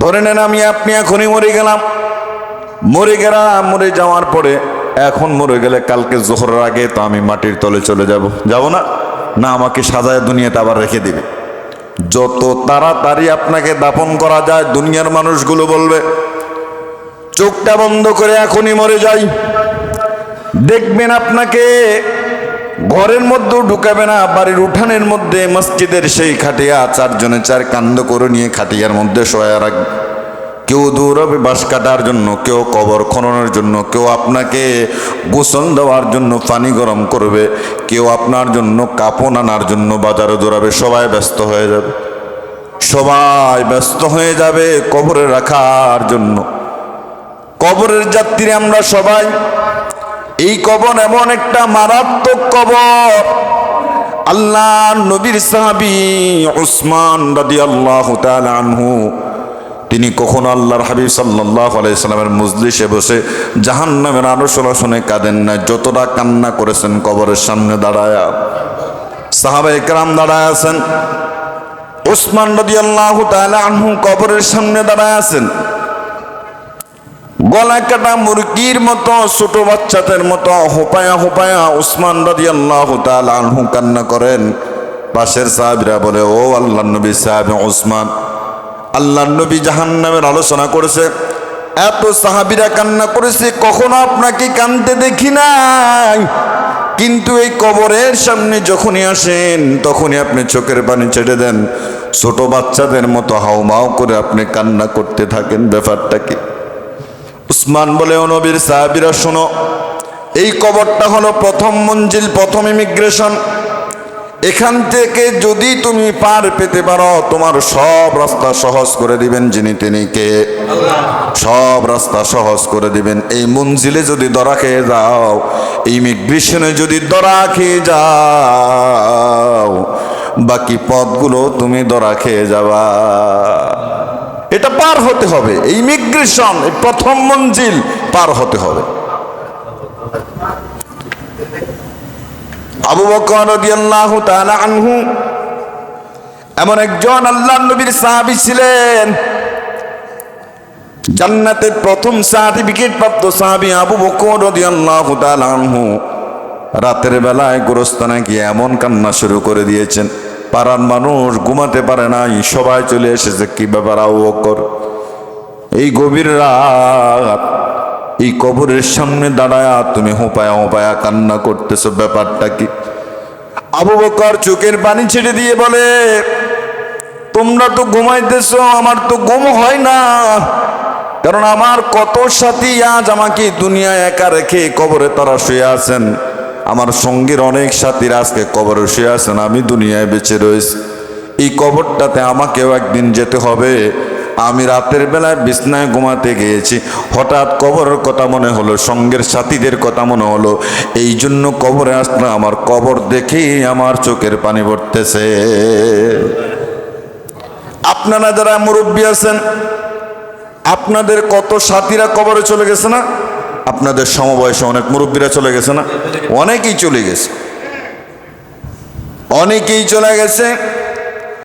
ধরে নেন আমি, আপনি এখনই মরে গেলাম। মরে গেলাম, মরে যাওয়ার পরে এখন মরে গেলে কালকে জোহরের আগে তো আমি মাটির তলে চলে যাব। যাব না? না, আমাকে সাজায় দুনিয়াতে আবার রেখে দিবে। যত তাড়াতাড়ি আপনাকে দাপন করা যায়, দুনিয়ার মানুষগুলো বলবে, চোখটা বন্ধ করে এখনই মরে যাই। দেখবেন আপনাকে ঘরের মধ্যেও ঢুকাবে না, বাড়ির উঠানের মধ্যে, মসজিদের সেই খাটিয়া, চারজনে চার কান্দ করে নিয়ে খাটিয়ার মধ্যে শোয়া রাখবে কেউ দৌড়াবে বাঁশ কাটার জন্য, কেউ কবর খননের জন্য, কেউ আপনাকে গোসল দেওয়ার জন্য পানি গরম করবে, কেউ আপনার জন্য কাপড় আনার জন্য বাজারে দৌড়াবে সবাই ব্যস্ত হয়ে যাবে। সবাই ব্যস্ত হয়ে যাবে কবরে রাখার জন্য। কবরের যাত্রী আমরা সবাই এই কবর এমন একটা মারাত্মক কবর। আল্লাহ নবীর সাহাবি উসমান রাদি আল্লাহ আনহু, তিনি কখনো আল্লাহর হাবিব সাল্লাহ আলাইসাল্লামের মজলিসে বসে জাহান নামের আলোচনা শুনে কাঁদেন না, যতটা কান্না করেছেন কবরের সামনে দাঁড়ায়। সাহাবা একরাম দাঁড়ায় আছেন। ওসমান রদি আল্লাহ আনহু কবরের সামনে দাঁড়ায় আছেন। গলা কাটা মুরগির মতো, ছোট বাচ্চাদের মতো, হোপায়া হোপায়া উসমান রাজি আল্লাহ আনহু কান্না করেন। পাশের সাহাবিরা বলে, ও আল্লাহ নবী সাহেব উসমান আল্লাহ নবী জাহান্নামের আলোচনা করেছে। এত সাহাবিরা কান্না করেছে, কখনো আপনাকে কানতে দেখি নাই। কিন্তু এই কবরের সামনে যখনই আসেন, তখনই আপনি চোখের পানি ছেড়ে দেন। ছোট বাচ্চাদের মতো হাউমাউ করে আপনি কান্না করতে থাকেন ব্যাপারটা কি উসমান বলে, ও নবীর সাহাবিরা, শোনো, এই কবরটা হলো প্রথম মঞ্জিল, প্রথম ইমিগ্রেশন। এখান থেকে যদি তুমি পার পেতে পারো, তোমার সব রাস্তা সহজ করে দিবেন যিনি তিনি কে। সব রাস্তা সহজ করে দিবেন। এই মঞ্জিলে যদি দরা খেয়ে যাও, ইমিগ্রেশনে যদি দরা খেয়ে যাও, বাকি পথগুলো তুমি দরা খেয়ে যাবা। এটা পার হতে হবে। ইমিগ্রেশন প্রথম মঞ্জিল পার হতে হবে। আবু বকর রাদিয়াল্লাহু আনহু এমন একজন আল্লাহ নবীর সাহাবী ছিলেন। জান্নাতের প্রথম সার্টিফিকেট প্রাপ্ত সাহাবী আবু বকর রাদিয়াল্লাহু রাতের বেলায় গোরস্থানে গিয়ে এমন কান্না শুরু করে দিয়েছেন। পাড়ার মানুষ ঘুমাতে পারে নাই, সবাই চলে এসেছে, কি ব্যাপার আবু বকর? এই গভীর রাত, এই কবরের সামনে দাঁড়ায়া তুমি হোপায়া হোপায়া কান্না করতেছো, ব্যাপারটা কি? আবু বকর চোখের পানি ছেড়ে দিয়ে বলে, তোমরা তো ঘুমাইতেছ, আমার তো ঘুম হয় না। কারণ আমার কত সাথী আজ আমাকে দুনিয়ায় একা রেখে কবরে তারা শুয়ে আছেন। আমার সঙ্গীর অনেক সাথীরা আজকে কবরে শুয়ে আছেন, আমি দুনিয়ায় বেঁচে রয়েছি। এই কবরটাতে আমাকেও একদিন যেতে হবে। আমি রাতের বেলায় বিছনায় ঘুমাতে গিয়েছি। হঠাৎ কবরের কথা মনে হলো, সঙ্গের সাথীদের কথা মনে হলো। এই জন্য কবরে আসলে আমার কবর দেখেই আমার চোখের পানি পড়তেছে। আপনারা যারা মুরব্বী আছেন, আপনাদের কত সাথীরা কবরে চলে গেছে না? আপনাদের সমবয়সে অনেক মুরব্বীরা চলে গেছে না? অনেকেই চলে গেছে। অনেকেই চলে গেছে।